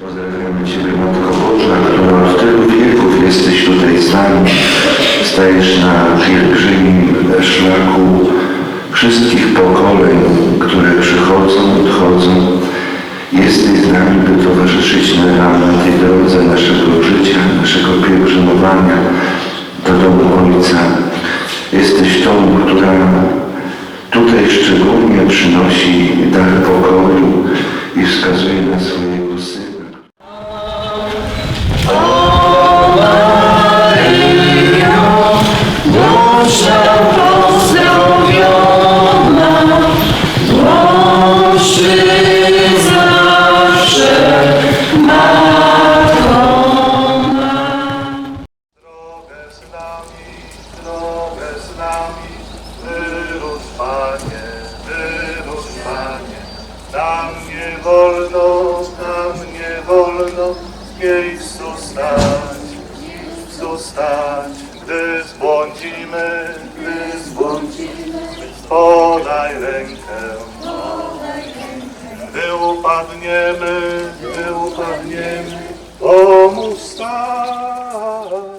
Pozdrawiamy Ciebie, Matko Boża, która w tylu wieków jesteś tutaj z nami. Stajesz na pielgrzymim szlaku wszystkich pokoleń, które przychodzą, odchodzą. Jesteś z nami, by towarzyszyć nam na tej drodze naszego życia, naszego pielgrzymowania do domu Ojca. Jesteś tą, która tutaj szczególnie przynosi dar pokoju i wskazuje na swoje nami, wyrusz Panie, wyrusz Panie. Nam nie wolno, nam nie wolno w miejscu stać, miejscu stać. Gdy zbłądzimy, gdy zbłądzimy, podaj rękę. Gdy upadniemy, gdy upadniemy, pomóż stać.